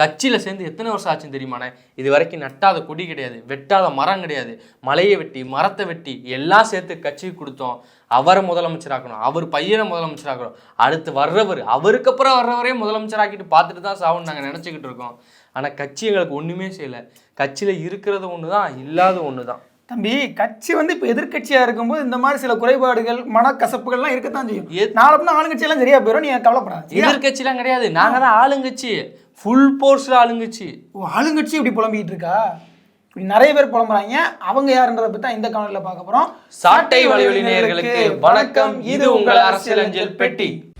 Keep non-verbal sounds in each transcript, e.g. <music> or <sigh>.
கட்சியில் சேர்ந்து எத்தனை வருஷம் ஆச்சுன்னு தெரியுமாண்ணே? இது வரைக்கும் நட்டாத கொடி கிடையாது வெட்டாத மரம் கிடையாது. மலையை வெட்டி மரத்தை வெட்டி எல்லாம் சேர்த்து கட்சிக்கு கொடுத்தோம். அவரை முதலமைச்சராக்கணும் அவர் பையனை முதலமைச்சராக்கணும். அடுத்து வர்றவர் அவருக்கு அப்புறம் வர்றவரே முதலமைச்சராக்கிட்டு பார்த்துட்டு தான் சாகும்னு நாங்கள் நினச்சிக்கிட்டு இருக்கோம். ஆனால் கட்சி எங்களுக்கு ஒன்றுமே செய்யலை. கட்சியில் இருக்கிறது ஒன்று தான் இல்லாத ஒன்று தான் தம்பி கட்சி வந்து இப்போ எதிர்க்கட்சியா இருக்கும்போது இந்த மாதிரி சில குறைபாடுகள் மனக்கசப்புகள்லாம் இருக்கத்தான் செய்யும். எத்- நாளை பின்ன ஆளுங்கட்சியெல்லாம் சரியா போயிடும் நீ கவலைப்படாத? எதிர்கட்சிலாம் கிடையாது. நாங்கள் தான் ஆளுங்கட்சி. ஃபுல் போர்ஸில் ஆளுங்கட்சி. ஓ ஆளுங்கட்சி இப்படி புலம்பிக்கிட்டு இருக்கா? இப்படி நிறைய பேர் புலம்புறாங்க. அவங்க யாருன்றதை தான் இந்த காணொலியில் பார்க்க போறோம். சாட்டை வழிவழி நேயர்களுக்கு வணக்கம். இது உங்கள் அரசியல் அஞ்சல் பெட்டி.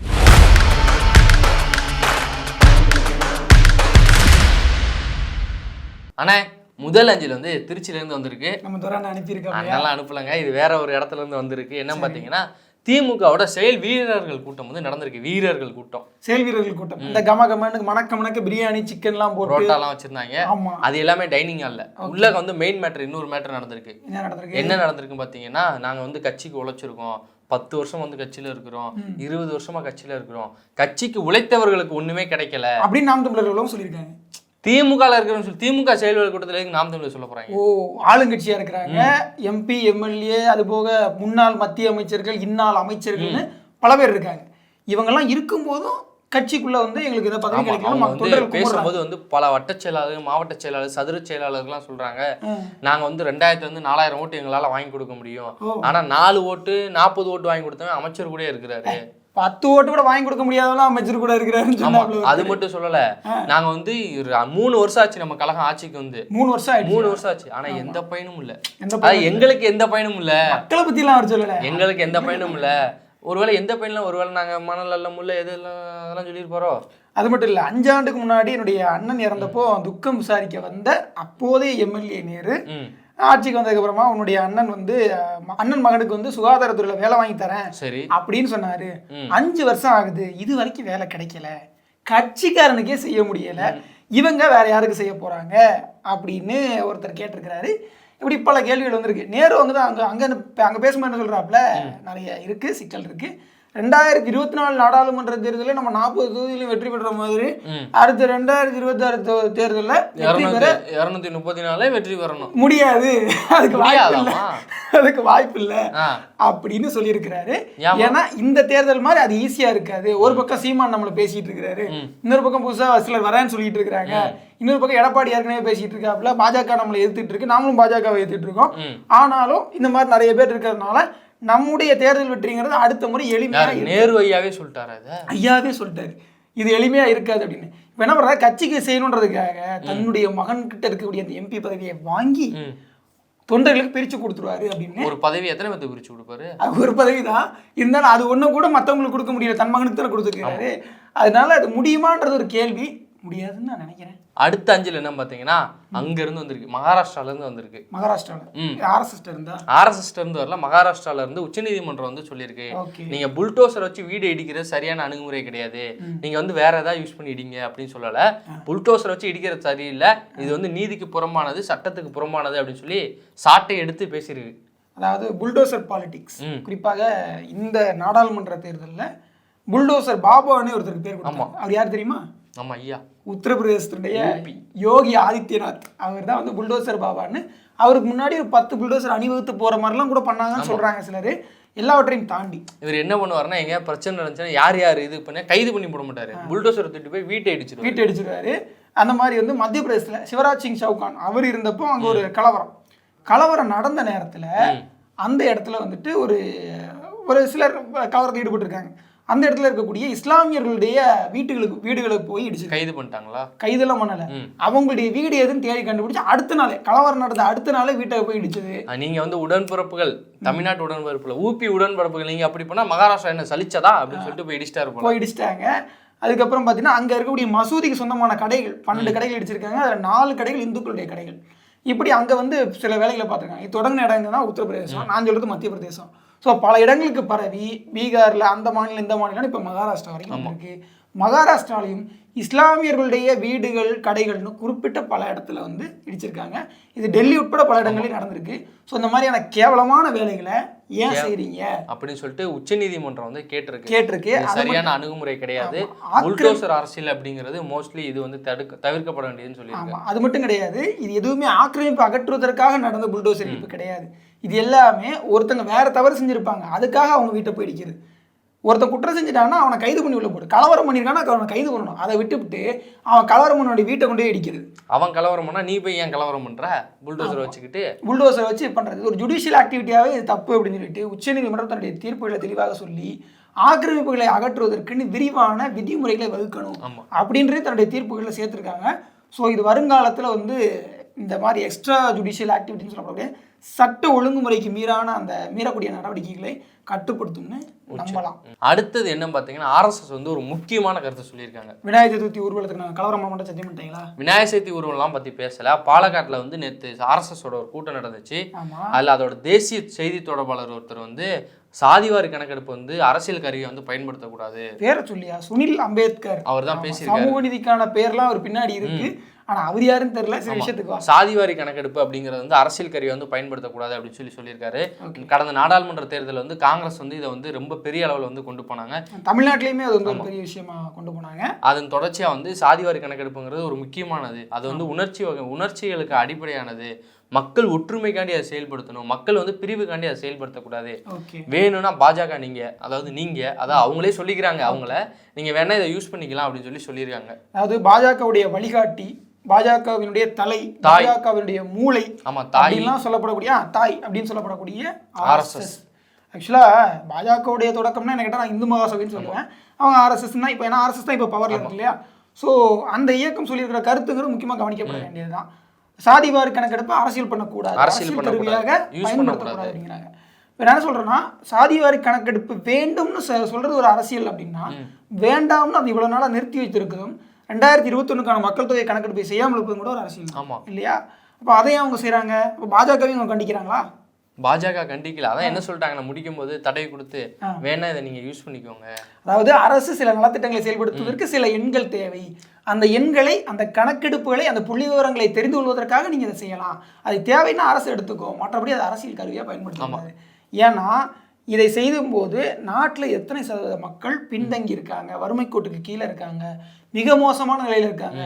அண்ணே முதல் அஞ்சல் வந்து திருச்சியில இருந்து வந்திருக்கு. நம்ம துறை அனுப்பியிருக்கோம் நல்லா அனுப்பலங்க. இது வேற ஒரு இடத்துல இருந்து வந்திருக்கு என்ன பாத்தீங்கன்னா திமுகவோட செயல் வீரர்கள் கூட்டம் வந்து நடந்திருக்கு. வீரர்கள் கூட்டம். செயல் வீரர்கள் கூட்டம். இந்த கம கமனுக்கு மணக்க மணக்க பிரியாணி சிக்கன்லாம் போட்டு புரோட்டாலாம் வச்சிருந்தாங்க. அது எல்லாமே டைனிங் ஹால்ல. உள்ள வந்து மெயின் மேட்டர் இன்னொரு மேட்டர் நடந்திருக்கு. என்ன நடந்திருக்கு? பார்த்தீங்கன்னா நாங்கள் வந்து கட்சிக்கு உழைச்சிருக்கோம். பத்து வருஷம் வந்து கட்சியில் இருக்கிறோம். இருபது வருஷமா கட்சியில் இருக்கிறோம். கட்சிக்கு உழைத்தவர்களுக்கு ஒன்றுமே கிடைக்கல. அப்படின்னு நாம் தமிழர்களும் சொல்லியிருக்காங்க. திமுகவில் இருக்கிறோம்னு சொல்லி திமுக செயல்கள் கூட்டத்தில் நாம் தமிழர் சொல்ல போகிறாங்க ஓ ஆளுங்கட்சியா இருக்கிறாங்க. எம்பி எம்எல்ஏ அது போக முன்னாள் மத்திய அமைச்சர்கள் இந்நாள் அமைச்சர்கள்னு பல பேர் இருக்காங்க. இவங்கெல்லாம் இருக்கும்போதும் கட்சிக்குள்ள வந்து எங்களுக்கு இந்த பதவி கிடைக்கணும். பேசும்போது வந்து பல வட்ட செயலாளர் மாவட்ட செயலாளர் சதுர செயலாளர்லாம் சொல்றாங்க. நாங்க வந்து ரெண்டாயிரத்துல இருந்து நாலாயிரம் ஓட்டு எங்களால வாங்கி கொடுக்க முடியும். ஆனா நாலு ஓட்டு நாற்பது ஓட்டு வாங்கி கொடுத்தவன் அமைச்சர் கூட இருக்கிறாரு. பத்து ஓட்டு கூட வாங்கி கொடுக்க முடியாதவங்க அமைச்சர் கூட சொன்னாப்புல அது மட்டும் சொல்லல. நாங்க வந்து மூணு வருஷம் ஆச்சு நம்ம கழகம் ஆட்சிக்கு வந்து. மூணு வருஷம் ஆயிடுச்சு. மூணு வருஷம் ஆச்சு. ஆனா எந்த பயனும் இல்ல. எந்த எங்களுக்கு எந்த பயனும் இல்ல. மக்களை பத்திலாம் அவர் சொல்லல. எங்களுக்கு எந்த பயனும் இல்ல. ஒருவேளை எந்த பயனும் ஒருவேளை நாங்க மணல் அல்ல முல்ல எது எல்லாம் அதெல்லாம் சொல்லிட்டு போறோம். அது மட்டும் இல்ல. அஞ்சாண்டுக்கு முன்னாடி என்னுடைய அண்ணன் இறந்தப்போ துக்கம் விசாரிக்க வந்த அப்போதைய எம்எல்ஏ நேரு ஆட்சிக்கு வந்ததுக்கு அப்புறமா உன்னுடைய அண்ணன் வந்து அண்ணன் மகனுக்கு வந்து சுகாதாரத்துறையில வேலை வாங்கி தரேன் சரி. அப்படின்னு சொன்னாரு. அஞ்சு வருஷம் ஆகுது. இது வரைக்கும் வேலை கிடைக்கல. கட்சிக்காரனுக்கே செய்ய முடியல. இவங்க வேற யாருக்கு செய்ய போறாங்க? அப்படின்னு ஒருத்தர் கேட்டிருக்கிறாரு. இப்படி பல கேள்விகள் வந்திருக்கு. நேரு வந்து அங்க அங்க அங்க பேசும்போது என்ன சொல்றாப்புல? நிறைய இருக்கு சிக்கல் இருக்கு. ரெண்டாயிரத்தி இருபத்தி நாலு நாடாளுமன்ற தேர்தலில் நம்ம நாற்பது தொகுதியிலும் வெற்றி பெற்ற மாதிரி. அடுத்த ரெண்டாயிரத்தி இருபத்தி ஆறு தேர்தலில் வெற்றி பெற இருநூத்தி முப்பத்தி நாலே வெற்றி பெறணும். முடியாது. அதுக்கு வாய்ப்பு இல்லை. அதுக்கு வாய்ப்பு இல்லை. அப்படின்னு சொல்லியிருக்கிறாரு? ஏன்னா இந்த தேர்தல் மாதிரி அது ஈஸியா இருக்காது. ஒரு பக்கம் சீமான் நம்மள பேசிட்டு இருக்காரு இன்னொரு பக்கம் புதுசா சிலர் வரேன்னு சொல்லிட்டு இருக்காங்க இன்னொரு பக்கம் எடப்பாடி ஏற்கனவே பேசிட்டு இருக்காப்புல பாஜக நம்மளை எதிர்த்துட்டு இருக்கு. நாமளும் பாஜகவை எதிர்த்துட்டு இருக்கோம். ஆனாலும் இந்த மாதிரி நிறைய பேர் இருக்கிறதுனால நம்முடைய தேர்தல் வெற்றிங்கிறது அடுத்த முறை எளிமையா யாரு? நேரு ஐயாவே சொல்லிட்டாரா ஐயாவே சொல்லிட்டாரு. இது எளிமையா இருக்காது அப்படின்னு. இப்ப என்ன பண்றாரு? கட்சிக்கு செய்யணுன்றதுக்காக தன்னுடைய மகன் கிட்ட இருக்கக்கூடிய அந்த எம்பி பதவியை வாங்கி. தொண்டர்களுக்கு பிரிச்சு கொடுத்துருவாரு அப்படின்னு. ஒரு பதவி எத்தனை பேத்துக்கு பிரிச்சு கொடுப்பாரு? ஒரு பதவி தான் இருந்தாலும் அது ஒன்றும் கூட மற்றவங்களுக்கு கொடுக்க முடியல. தன் மகனுக்கு தானே கொடுத்துருக்காரு. அதனால அது முடியுமான்றது ஒரு கேள்வி. முடியாதுன்னு நான் நினைக்கிறேன். அடுத்த அஞ்சல் என்ன பாத்தீங்கன்னா அங்க இருந்து வந்திருக்கு. மகாராஷ்டிரால இருந்து வந்திருக்கு. மகாராஷ்டிராவில். ம். ஆர்எஸ்எஸ் இருந்தா? இருந்து வரல மகாராஷ்டிரால இருந்து உச்சநீதிமன்றம் வந்து சொல்லியிருக்கு. நீங்க புல்டோசர் வச்சு வீடு இடிக்கிறது சரியான அணுகுமுறை கிடையாது. நீங்க வந்து வேற ஏதாவது யூஸ் பண்ணி இடிங்க அப்படின்னு சொல்லல. புல்டோசர் வச்சு இடிக்கிறது சரியில்லை. இது வந்து நீதிக்கு புறம்பானது சட்டத்துக்கு புறம்பானது அப்படின்னு சொல்லி சாட்டை எடுத்து பேசியிருக்கு. அதாவது புல்டோசர் பாலிடிக்ஸ். குறிப்பாக இந்த நாடாளுமன்ற தேர்தலில் புல்டோசர் பாபான்னு ஒருத்தருக்கு பேர் கொடுத்தாங்க அவர் யார் தெரியுமா? ஆமா ஐயா. உத்தரப்பிரதேசத்துடைய யோகி ஆதித்யநாத். அவர் தான் வந்து புல்டோசர் பாபான்னு. அவருக்கு முன்னாடி ஒரு பத்து புல்டோசர் அணிவகுத்து போற மாதிரிலாம் கூட பண்ணாங்கன்னு சொல்றாங்க சிலர். எல்லாவற்றையும் தாண்டி. இவர் என்ன பண்ணுவாருன்னா எங்க பிரச்சனை நடந்துச்சுன்னா யார் யார் இது பண்ண கைது பண்ணி போட மாட்டாரு. புல்டோசர் தூக்கிட்டு போய் வீட்டை இடிச்சிருவாரு. வீட்டை அடிச்சிருவாரு அந்த மாதிரி வந்து மத்திய பிரதேசத்தில் சிவராஜ் சிங் சவுகான் அவர் இருந்தப்போ அங்கே ஒரு கலவரம். கலவரம் நடந்த நேரத்தில் அந்த இடத்துல வந்துட்டு ஒரு ஒரு சிலர் கலவரத்தில் ஈடுபட்டிருக்காங்க. அந்த இடத்துல இருக்கக்கூடிய இஸ்லாமியர்களுடைய வீட்டுகளுக்கு வீடுகளுக்கு போய் இடிச்சு கைது பண்ணிட்டாங்களா? கைதெல்லாம் பண்ணல. அவங்களுடைய வீடு எதுன்னு தேடி கண்டுபிடிச்சு அடுத்த நாளே கலவரம் நடந்த அடுத்த நாளே வீட்டை போய் இடிச்சது. நீங்க வந்து உடன்பிறப்புகள் தமிழ்நாட்டு உடன்பிறப்புல ஊபி உடன்பிறப்புகள் நீங்க அப்படி பண்ணா மகாராஷ்டிரா என்ன சலிச்சதா? அப்படின்னு சொல்லிட்டு போய் இடிச்சிட்டாரு போல போய் இடிச்சிட்டாங்க. அதுக்கப்புறம் பார்த்தீங்கன்னா அங்கே இருக்கக்கூடிய மசூதிக்கு சொந்தமான கடைகள் பன்னெண்டு கடைகள் இடிச்சிருக்காங்க. அதில் நாலு கடைகள் இந்துக்களுடைய கடைகள். இப்படி அங்கே வந்து சில வேலைகளை பார்த்துருக்காங்க. இது தொடங்கின இடங்க தான் உத்தரப்பிரதேசம் நான் சொல்றது மத்திய பிரதேசம் ஸோ பல இடங்களுக்கு பரவி பீகாரில் அந்த மாநிலம் இந்த மாநிலம் இப்போ மகாராஷ்டிரா வரைக்கும் இருக்கு மகாராஷ்டிராலையும் இஸ்லாமியர்களுடைய வீடுகள் கடைகள்னு குறிப்பிட்ட பல இடத்துல வந்து இடிச்சிருக்காங்க. இது டெல்லி உட்பட பல இடங்களில் நடந்திருக்கு. ஸோ இந்த மாதிரியான கேவலமான வேலைகளை ஏன் செய்றீங்க? அப்படின்னு சொல்லிட்டு உச்சநீதிமன்றம் வந்து கேட்டிருக்கு. கேட்டிருக்கு. சரியான அணுகுமுறை கிடையாது. புல்டோசர் அரசியல் அப்படிங்கிறது மோஸ்ட்லி இது வந்து தடுக்க தவிர்க்கப்பட வேண்டியதுன்னு சொல்லியிருக்காங்க அது மட்டும் கிடையாது. இது எதுவுமே ஆக்கிரமிப்பு அகற்றுவதற்காக நடந்த புல்டோசர் இடிப்பு கிடையாது. இது எல்லாமே ஒருத்தங்க வேற தவறு செஞ்சிருப்பாங்க. அதுக்காக அவங்க வீட்டை போய் இடிக்கிறது. ஒருத்தன் குற்றம் செஞ்சுட்டான்னா அவனை கைது பண்ணி உள்ள போடு. கலவரம் பண்ணியிருக்கானா அவனை கைது பண்ணணும். அதை விட்டுவிட்டு அவன் கலவரம் பண்ண வீட்டை கொண்டு போய் இடிக்கிறது அவன் கலவரம் பண்ணா நீ போய் ஏன் கலவரம் பண்ற? புல்டோசர் வச்சுக்கிட்டு புல்டோசரை வச்சு பண்ணுறது ஒரு ஜுடிஷியல் ஆக்டிவிட்டியாகவே இது தப்பு அப்படின்னு சொல்லிட்டு உச்சநீதிமன்றம் தன்னுடைய தீர்ப்புகளை தெளிவாக சொல்லி ஆக்கிரமிப்புகளை அகற்றுவதற்குன்னு விரிவான விதிமுறைகளை வகுக்கணும். அப்படின்றது தன்னுடைய தீர்ப்புகளில் சேர்த்துருக்காங்க. ஸோ இது வருங்காலத்தில் வந்து இந்த மாதிரி எக்ஸ்ட்ரா ஜுடிஷியல் ஆக்டிவிட்டின்னு சொல்லக்கூடிய சட்ட ஒழுங்குமுறைக்கு மீறான அந்த மீறக்கூடிய நடவடிக்கைகளை கட்டுப்படுத்தும்னு நம்பலாம். அடுத்தது என்ன பார்த்தீங்கன்னா ஆர்எஸ்எஸ் வந்து ஒரு முக்கியமான கருத்தை சொல்லியிருக்காங்க. விநாயகர் சதுர்த்தி ஊர்வலத்துக்கு நாங்கள் கலவரம் மாட்டோம் சத்தியம் பண்ணிட்டீங்களா? விநாயகர் சதுர்த்தி ஊர்வலம்லாம் பற்றி பேசல. பாலக்காட்டில் வந்து நேற்று ஆர்எஸ்எஸோட ஒரு கூட்டம் நடந்துச்சு. அதில் அதோட தேசிய செய்தி தொடர்பாளர் ஒருத்தர் வந்து சாதிவாரி கணக்கெடுப்பு வந்து அரசியல் கருவியை வந்து பயன்படுத்தக்கூடாது. பேரை சொல்லியா? சுனில் அம்பேத்கர். அவர் தான் பேசியிருக்காரு. சமூக நீதிக்கான பேர்லாம் அவர் பின்னாடி இருக்கு. ஆனா அவர் யாருன்னு தெரியல. சில விஷயத்துக்கு சாதிவாரி கணக்கெடுப்பு அப்படிங்கிறது வந்து அரசியல் கருவியை வந்து பயன்படுத்தக்கூடாது அப்படின்னு சொல்லி சொல்லியிருக்காரு. கடந்த நாடாளுமன்ற தேர்தலில் வந்து காங்கிரஸ் வந்து இதை வந்து ரொம்ப பெரிய அளவில் வந்து கொண்டு போனாங்க. தமிழ்நாட்டிலையுமே அது வந்து பெரிய விஷயமா கொண்டு போனாங்க. அதன் தொடர்ச்சியாக வந்து சாதிவாரி கணக்கெடுப்புங்கிறது ஒரு முக்கியமானது. அது வந்து உணர்ச்சி வகை உணர்ச்சிகளுக்கு அடிப்படையானது. மக்கள் ஒற்றுமைக்காண்டி அதை செயல்படுத்தணும். மக்கள் வந்து பிரிவுக்காண்டி அதை செயல்படுத்தக்கூடாது. வேணும்னா பாஜக நீங்க அதாவது நீங்க அதாவது அவங்களே சொல்லிக்கிறாங்க. அவங்கள நீங்க வேணா இதை யூஸ் பண்ணிக்கலாம் அப்படின்னு சொல்லி சொல்லியிருக்காங்க. அதாவது பாஜகவுடைய வழிகாட்டி பாஜகவினுடைய தலை. பாஜகவினுடைய மூளை ஆமா தாய். அப்படின்லாம் சொல்லப்படக்கூடிய தாய் அப்படின்னு சொல்லப்படக்கூடிய. ஆர்எஸ்எஸ் ஆக்சுவலா பாஜகவுடைய தொடக்கம்னா என்ன கேட்டா நான் இந்து மகாசபைன்னு சொல்லுவேன். அவங்க ஆர்எஸ்எஸ் தான் இப்போ ஏன்னா ஆர்எஸ்எஸ் தான் இப்போ பவர்ல இருக்கு இல்லையா? ஸோ அந்த இயக்கம் சொல்லியிருக்கிற கருத்துங்கிறது முக்கியமாக கவனிக்கப்பட வேண்டியதுதான். சாதிவாரி கணக்கெடுப்பு அரசியல் பண்ணக்கூடாது. அரசியல். கருவியாக Use பயன்படுத்தக்கூடாது அப்படிங்கிறாங்க இப்போ என்ன சொல்றேன்னா சாதிவாரி கணக்கெடுப்பு வேண்டும்னு சொல்றது ஒரு அரசியல் அப்படின்னா வேண்டாம்னு அது இவ்வளவு நாளா நிறுத்தி வைத்திருக்கிறதும் ரெண்டாயிரத்தி இருபத்தொன்னுக்கான மக்கள் தொகை கணக்கெடுப்பை செய்யாமல் இருப்பதும் கூட ஒரு அரசியல் இல்லையா? அப்போ அதையும் அவங்க செய்றாங்க. அப்போ பாஜகவையும் அவங்க கண்டிக்கிறாங்களா? பாஜக கண்டிக்கல. அதான் என்ன சொல்லிட்டாங்கன்னா முடிக்கும் போது தடவை கொடுத்து. வேணா இதை நீங்க யூஸ் பண்ணிக்கோங்க. அதாவது அரசு சில நலத்திட்டங்களை செயல்படுத்துவதற்கு சில எண்கள் தேவை. அந்த எண்களை அந்த கணக்கெடுப்புகளை அந்த புள்ளி விவரங்களை தெரிந்து கொள்வதற்காக நீங்க இதை செய்யலாம். அது தேவைன்னா அரசு எடுத்துக்கோ. மற்றபடி அது அரசியல் கருவியா பயன்படுத்தக்கூடாது ஏன்னா இதை செய்யும் போது நாட்டில் எத்தனை சதவீத மக்கள் பின்தங்கி இருக்காங்க வறுமை கோட்டுக்கு கீழே இருக்காங்க மிக மோசமான நிலையில இருக்காங்க.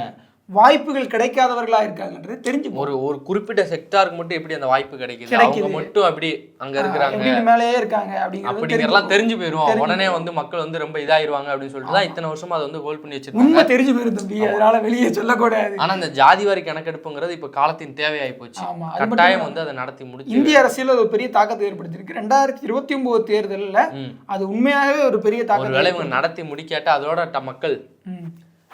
வாய்ப்புகள் கிடைக்காதவர்களா இருக்காங்கன்றது தெரிஞ்சு. ஒரு ஒரு குறிப்பிட்ட செக்டாருக்கு மட்டும் எப்படி அந்த வாய்ப்பு கிடைக்குது. அவங்க மட்டும் அப்படி அங்க இருக்கிறாங்க. மேலேயே இருக்காங்க அப்படிங்கறதெல்லாம். தெரிஞ்சு தெரிஞ்சு உடனே வந்து மக்கள் வந்து ரொம்ப இதாயிருவாங்க அப்படின்னு சொல்லிட்டு தான் இத்தனை வருஷமா அதை வந்து ஹோல்ட் பண்ணி வச்சிருக்காங்க. உண்மை தெரிஞ்சு போயிரும் தம்பி. அதனால வெளியே சொல்லக்கூடாது. ஆனா இந்த ஜாதிவாரி கணக்கெடுப்புங்கிறது இப்ப காலத்தின் தேவையாயி போச்சு. கட்டாயம் வந்து அதை நடத்தி முடிச்சு இந்திய அரசியல் ஒரு பெரிய தாக்கத்தை ஏற்படுத்தியிருக்கு. ரெண்டாயிரத்தி இருபத்தி ஒன்பது தேர்தலில். அது உண்மையாகவே ஒரு பெரிய தாக்கத்தை வேளை இவங்க நடத்தி முடிக்காட்ட அதோட மக்கள்.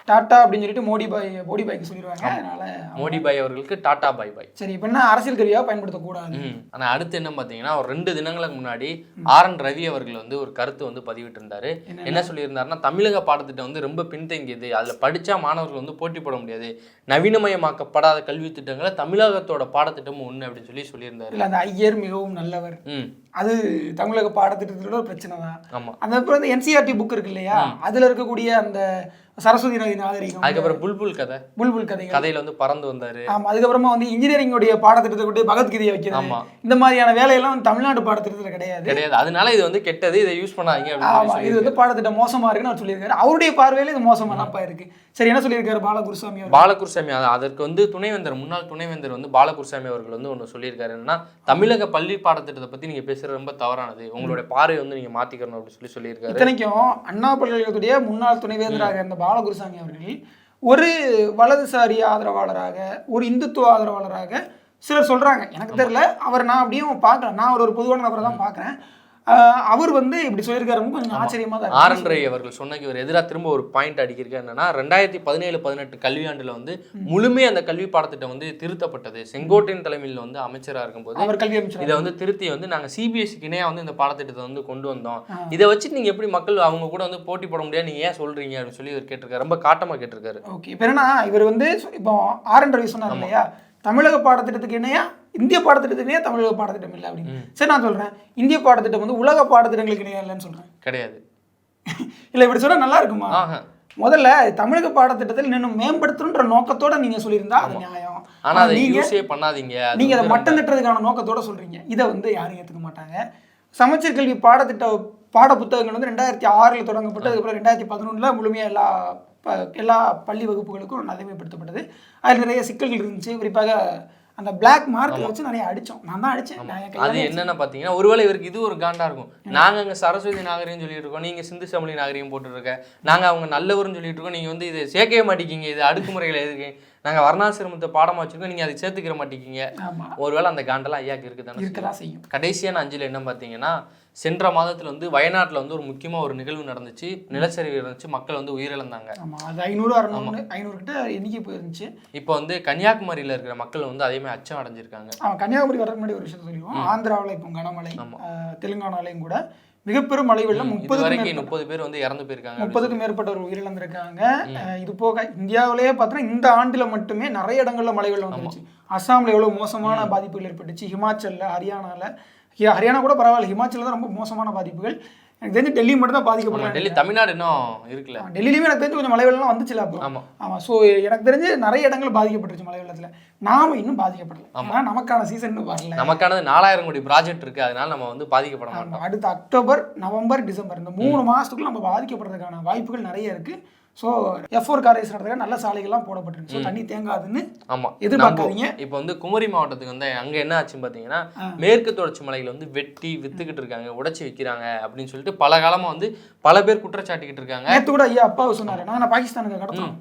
டாட்டா அப்படின்னு சொல்லிட்டு மோடி பாய் மோடி பாய்க்கு சொல்லிடுவாங்க அதனால மோடி பாய் அவர்களுக்கு டாடா பாய் பாய். சரி இப்போ என்ன அரசியல் கருவியாக பயன்படுத்தக்கூடாது? ம். ஆனா அடுத்து என்ன பாத்தீங்கன்னா ஒரு ரெண்டு தினங்களுக்கு முன்னாடி ஆர் என் ரவி அவர்கள் வந்து ஒரு கருத்து வந்து பதிவிட்டு இருந்தாரு என்னென்ன? என்ன சொல்லியிருந்தாருன்னா தமிழக பாடத்திட்டம் வந்து ரொம்ப பின்தங்கியது. அதுல படிச்சா மாணவர்கள் வந்து போட்டி போட முடியாது. நவீனமயமாக்கப்படாத கல்வி திட்டங்களை தமிழகத்தோட பாடத்திட்டமும் ஒண்ணு அப்படின்னு சொல்லி சொல்லியிருந்தாரு. இல்லை அந்த ஐயர் மிகவும் நல்லவர். அது தமிழக பாடத்திட்டத்தோட ஒரு பிரச்சனை தான் ஆமா. அந்த அப்புறம் இந்த என்சிஆர்டி புக் இருக்கு இல்லையா? அதுல இருக்கக்கூடிய அந்த சரஸ்வதி நதி நாகரிகம். அதுக்கப்புறம் புல்புல் கதை. புல்புல் கதைகள். கதையில வந்து பறந்து வந்தாரு. ஆமா அதுக்கப்புறமா வந்து இன்ஜினியரிங்கோடைய பாடத்திட்டத்தை கொண்டு பகவத்கீதையை வைக்கிறது ஆமா. இந்த மாதிரியான வேலையெல்லாம் வந்து தமிழ்நாடு பாடத்திட்டத்தில் கிடையாது. கிடையாது. அதனால இது வந்து கெட்டது. இதை யூஸ் பண்ணாதீங்க ஆமா இது வந்து பாடத்திட்டம் மோசமா இருக்குன்னு அவர் சொல்லியிருக்காரு. அவருடைய பார்வையில இது மோசமா தான்ப்பா இருக்கு. சரி என்ன சொல்லியிருக்காரு பாலகுருசாமி பாலகுருசாமி அது- அதற்கு வந்து துணைவேந்தர் முன்னாள் துணைவேந்தர் வந்து பாலகுருசாமி அவர்கள் வந்து ஒன்று சொல்லியிருக்காரு. என்னன்னா தமிழக பள்ளி பாடத்திட்டத்தை பத்தி நீங்க பேசுறது ரொம்ப தவறானது. உங்களுடைய பார்வை வந்து நீங்க மாத்திக்கணும் அப்படின்னு சொல்லி சொல்லியிருக்காரு. இத்தனைக்கும் அண்ணா பல்கலைக்கழகத்துடைய முன்னாள் துணைவேந்தராக இருந்த பாலகுருசாமி அவர்கள் ஒரு வலதுசாரி ஆதரவாளராக ஒரு இந்துத்துவ ஆதரவாளராக சிலர் சொல்றாங்க. எனக்கு தெரியல. அவர் நான் அப்படியும் பார்க்கல. நான் அவர் ஒரு பொதுவான நபரை தான் பார்க்குறேன். அவர் வந்து இப்படி சொல்லியிருக்காரு கொஞ்சம் ஆச்சரியமா தான் ஆர். என் ரவி அவர்கள் சொன்னக்கு இவர் எதிராக திரும்ப ஒரு பாயிண்ட் அடிக்கிறார் என்னன்னா ரெண்டாயிரத்தி பதினேழு பதினெட்டு கல்வியாண்டுல வந்து முழுமே அந்த கல்வி பாடத்திட்டம் வந்து திருத்தப்பட்டது. செங்கோட்டையன் தலைமையில் வந்து அமைச்சரா இருக்கும்போது அவர் கல்வி அமைச்சர் இதை வந்து திருத்தி வந்து நாங்க சிபிஎஸ்சிக்கு இணையா வந்து இந்த பாடத்திட்டத்தை வந்து கொண்டு வந்தோம். இதை வச்சு நீங்க எப்படி மக்கள் அவங்க கூட வந்து போட்டி போட முடியாது நீங்க ஏன் சொல்றீங்க அப்படின்னு சொல்லி இவர் கேட்டிருக்காரு. ரொம்ப காட்டமா கேட்டிருக்காரு. ஓகே. இப்போ என்னன்னா இவர் வந்து இப்போ ஆர் என் ரவி சொன்னார் இல்லையா? தமிழக பாடத்திட்டத்துக்கு இணையா இந்திய பாடத்திட்டத்துக்கு இணையா தமிழக பாடத்திட்டம் இல்லை அப்படின்னு. சரி நான் சொல்றேன். இந்திய பாடத்திட்டம் வந்து உலக பாடத்திட்டங்களுக்கு இணையா இல்லைன்னு சொல்றேன். கிடையாது. <laughs> இல்லை இப்படி சொன்னா நல்லா இருக்குமா? முதல்ல தமிழக பாடத்திட்டத்தில் இன்னும் மேம்படுத்தணுன்ற நோக்கத்தோட நீங்க சொல்லியிருந்தா அது நியாயம். ஆனா அதை நீங்க யூஸே பண்ணாதீங்க. அது நீங்க அதை மட்டம் தட்டுறதுக்கான நோக்கத்தோட சொல்றீங்க. இதை வந்து யாரும் ஏத்துக்க மாட்டாங்க. சமச்சீர் கல்வி பாடத்திட்ட பாட புத்தகங்கள் வந்து ரெண்டாயிரத்தி ஆறில் தொடங்கப்பட்டு அதுக்கப்புறம் ரெண்டாயிரத்தி பதினொன்றில் முழுமையாக எல்லா எல்லா பள்ளி வகுப்புகளுக்கும் நடைமுறைப்படுத்தப்பட்டது. அதில் நிறைய சிக்கல்கள் இருந்துச்சு. குறிப்பாக அந்த பிளாக் மார்க்கில் வச்சு நிறைய அடித்தோம் நான் தான் என் அது என்னன்னு பார்த்தீங்கன்னா ஒருவேளை இவருக்கு இது ஒரு காண்டா இருக்கும். நாங்க அங்க சரஸ்வதி நாகரிகம் சொல்லிட்டு இருக்கோம். நீங்க சிந்து சமணி நாகரிகம் போட்டுட்டு இருக்க நாங்க அவங்க நல்லவர்னு சொல்லிட்டு இருக்கோம். நீங்க வந்து இதை சேர்க்கவே மாட்டேங்கிங்க இது அடுக்குமுறையில் எதுக்கு? நாங்க வர்ணாசிரமத்தை பாடமா வச்சிருக்கோம். நீங்க அதை சேர்த்துக்கிற மாட்டேங்கிங்க ஒருவேளை அந்த காண்டெல்லாம் ஐயாக்கு இருக்குதானே இருக்க தான் செய்யும் கடைசியான அஞ்சில் என்ன பார்த்தீங்கன்னா சென்ற மாதத்துல வந்து வயநாட்டுல வந்து ஒரு முக்கியமா ஒரு நிகழ்வு நடந்துச்சு. நிலச்சரிவு இருந்துச்சு. மக்கள் வந்து உயிரிழந்தாங்க. ஆமாம் அது ஐநூறு அறநூறு ஐநூறு கிட்ட எண்ணிக்கை போயிருந்துச்சு. இப்போ வந்து கன்னியாகுமரியில இருக்கிற மக்கள் வந்து அதே மாதிரி அச்சம் அடைஞ்சிருக்காங்க. கன்னியாகுமரி வரதுக்கு முன்னாடி ஒரு விஷயத்த சொல்லிடுவோம். ஆந்திராவில் இப்போ கனமழை தெலுங்கானாலையும் கூட மிகப்பெரும் மழை வெள்ளம் இது முப்பது வரைக்கும் முப்பது பேர் வந்து இறந்து போயிருக்காங்க. முப்பதுக்கும் மேற்பட்டவர் உயிரிழந்திருக்காங்க. இது போக இந்தியாவிலேயே பார்த்தீங்கன்னா இந்த ஆண்டுல மட்டுமே நிறைய இடங்கள்ல மழை வெள்ளம் வந்துருச்சு அஸ்ஸாம்ல எவ்வளவு மோசமான பாதிப்புகள் ஏற்பட்டுச்சு? ஹிமாச்சல்ல ஹரியானால ஹி- ஹரியானா கூட பரவாயில்ல. ஹிமாச்சல்ல தான் ரொம்ப மோசமான பாதிப்புகள். எனக்கு தெரிஞ்சு டெல்லி மட்டும் தான் ஆமா, பாதிக்கப்பட்டாங்க டெல்லி தமிழ்நாடு இன்னும் இருக்குல்ல. டெல்லியிலுமே எனக்கு தெரிஞ்சு கொஞ்சம் மழை வெள்ளம்லாம் வந்துச்சுல அப்போ. ஆமா. ஆமா ஸோ எனக்கு தெரிஞ்சு நிறைய இடங்கள் பாதிக்கப்பட்டுருச்சு மழை வெள்ளத்துல நாம இன்னும் பாதிக்கப்படல. ஏன்னா நமக்கான சீசன் இன்னும் வரல. நமக்கானது நாலாயிரம் கோடி ப்ராஜெக்ட் இருக்கு. அதனால நம்ம வந்து பாதிக்கப்பட மாட்டோம். அடுத்த அக்டோபர் நவம்பர் டிசம்பர். இந்த மூணு மாசத்துக்குள்ள நம்ம பாதிக்கப்படுறதுக்கான வாய்ப்புகள் நிறைய இருக்கு. So F four car race நடத்துக்க நல்ல சாலைகள்லாம் போடப்பட்டிருக்கு. ஸோ தண்ணி தேங்காதுன்னு ஆமா. எதிர்பார்க்காதீங்க. இப்போ வந்து குமரி மாவட்டத்துக்கு வந்து அங்க என்ன ஆச்சுன்னு பார்த்தீங்கன்னா மேற்கு தொடர்ச்சி மலைகளை வந்து வெட்டி வித்துக்கிட்டு இருக்காங்க உடைச்சி விற்கிறாங்க அப்படின்னு சொல்லிட்டு பல காலமா வந்து பல பேர் குற்றச்சாட்டிக்கிட்டு இருக்காங்க. நேத்து கூட ஐயா அப்பாவை சொன்னாரு. நான் பாகிஸ்தானுக்கு கடத்தோம்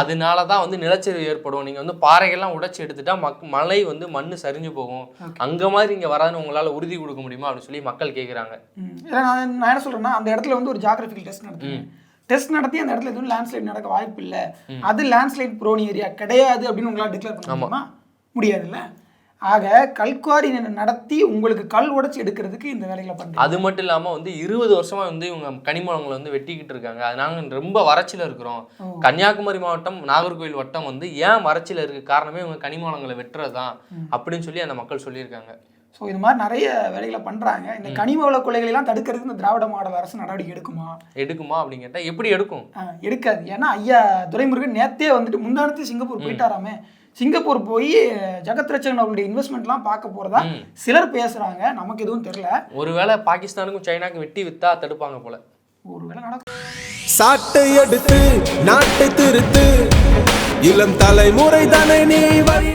அதனால தான் வந்து நிலச்சரிவு ஏற்படும். நீங்க வந்து பாறைகள்லாம் உடைச்சி எடுத்துட்டா மக் மலை வந்து மண்ணு சரிஞ்சு போகும். அங்க மாதிரி இங்க வராதுன்னு உங்களால உறுதி கொடுக்க முடியுமா அப்படின்னு சொல்லி மக்கள். ஏன்னா நான் நான் என்ன சொல்றேன்னா அந்த இடத்துல வந்து ஒரு ஜாகிரபிக்கல் டெஸ்ட் நடத்துறேன் டெஸ்ட் நடத்தி அந்த இடத்துல எதுவும் லேண்ட்ஸ்லைட் நடக்க வாய்ப்பு இல்லை. அது லேண்ட்ஸ்லைட் ப்ரோனி ஏரியா கிடையாது அப்படின்னு உங்களால் டிக்ளேர் பண்ண முடியுமா? முடியாதுல்ல? ஆக கல்குவாரி நடத்தி உங்களுக்கு கல் உடைச்சி எடுக்கிறதுக்கு இந்த வேலைகளை பண்ணுறேன் அது மட்டும் இல்லாம வந்து இருபது வருஷமா வந்து இவங்க கனிமவளங்களை வந்து வெட்டிக்கிட்டு இருக்காங்க. அதனால ரொம்ப வறட்சியில இருக்கிறோம். கன்னியாகுமரி மாவட்டம் நாகர்கோவில் வட்டம் வந்து ஏன் வறட்சியில இருக்கு காரணமே இவங்க கனிமவளங்களை வெட்டுறதுதான் அப்படின்னு சொல்லி அந்த மக்கள் சொல்லியிருக்காங்க. ஸோ இது மாதிரி நிறைய வேலைகளை பண்ணுறாங்க இந்த கனிம வள கொலைகளை எல்லாம் தடுக்கிறதுக்கு இந்த திராவிட மாடல் அரசு நடவடிக்கை எடுக்குமா? எடுக்குமா அப்படின்னு எப்படி எடுக்கும்? எடுக்காது. ஏன்னா ஐயா துரைமுருகன் நேத்தே வந்துட்டு முந்தானத்து சிங்கப்பூர் போயிட்டாராமே. சிங்கப்பூர் போய் ஜெகத் ரச்சகன் அவருடைய இன்வெஸ்ட்மெண்ட்லாம் பார்க்க போறதா சிலர் பேசுறாங்க. நமக்கு எதுவும் தெரியல. ஒருவேளை பாகிஸ்தானுக்கும் சைனாக்கும் வெட்டி வித்தா தடுப்பாங்க போல. ஒருவேளை நடக்கும். சாட்டை எடுத்து நாட்டை திருத்து. இளம் தலைமுறை தானே நீ வழி